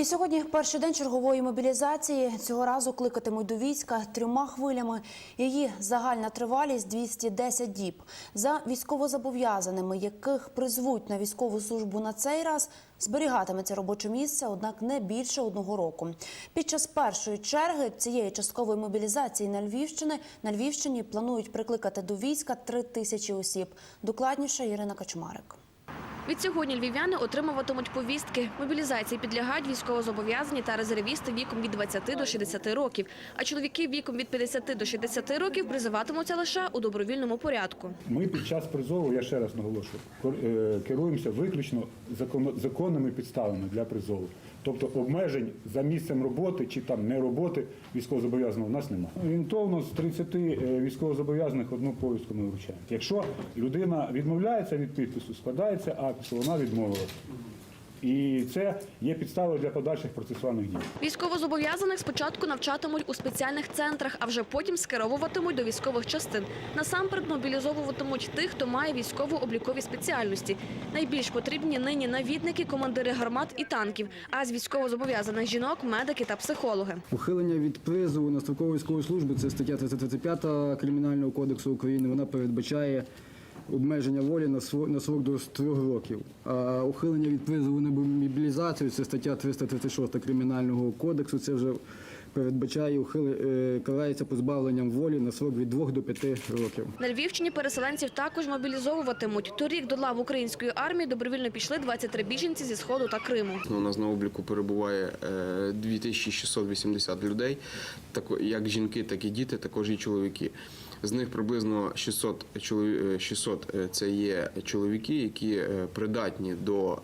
І сьогодні перший день чергової мобілізації. Цього разу кликатимуть до війська трьома хвилями. Її загальна тривалість 210 діб. За військовозобов'язаними, яких призвуть на військову службу на цей раз, зберігатиметься робоче місце, однак не більше одного року. Під час першої черги цієї часткової мобілізації на Львівщини на Львівщині планують прикликати до війська три тисячі осіб. Докладніше Ірина Качмарик. Відсьогодні львів'яни отримуватимуть повістки. Мобілізації підлягають військовозобов'язані та резервісти віком від 20 до 60 років. А чоловіки віком від 50 до 60 років призиватимуться лише у добровільному порядку. Ми під час призову, я ще раз наголошую, е, керуємося виключно законними підставами для призову. Тобто обмежень за місцем роботи чи там не роботи військовозобов'язаного в нас немає. Орієнтовно з 30 е, військовозобов'язаних одну повістку ми вручаємо. Якщо людина відмовляється від підпису, складається акт, що вона відмовилася. І це є підставою для подальших процесуальних дій. Військовозобов'язаних спочатку навчатимуть у спеціальних центрах, а вже потім скеровуватимуть до військових частин. Насамперед мобілізовуватимуть тих, хто має військово-облікові спеціальності. Найбільш потрібні нині навідники, командири гармат і танків, а з військовозобов'язаних жінок – медики та психологи. Ухилення від призову на строкову військову службу це стаття 335 Кримінального кодексу України. Вона передбачає обмеження волі на срок до 3 років. А ухилення від призову на мобілізацію це стаття 336 Кримінального кодексу. Це вже передбачає ухили, е, карається позбавленням волі на срок від 2 до 5 років. На Львівщині переселенців також мобілізовуватимуть. Торік до лав української армії добровільно пішли 23 біженці зі Сходу та Криму. У нас на обліку перебуває е, 2680 людей, тако- як жінки, так і діти, також і чоловіки. З них приблизно 600, чолові- е, 600 – це є чоловіки, які е, придатні до е,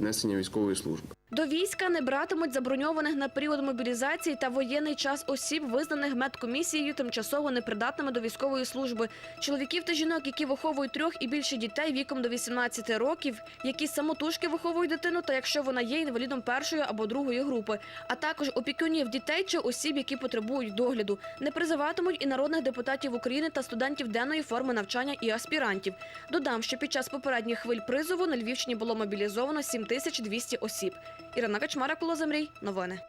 несення військової служби. До війська не братимуть заброньованих на період мобілізації та воєнний час осіб, визнаних медкомісією тимчасово непридатними до військової служби, чоловіків та жінок, які виховують трьох і більше дітей віком до 18 років, які самотужки виховують дитину, та якщо вона є інвалідом першої або другої групи, а також опікунів дітей чи осіб, які потребують догляду. Не призиватимуть і народних депутатів України та студентів денної форми навчання і аспірантів. Додам, що під час попередніх хвиль призову на Львівщині було мобілізовано 7200 осіб. Ірина Качмарик, Лозамрій. Новини.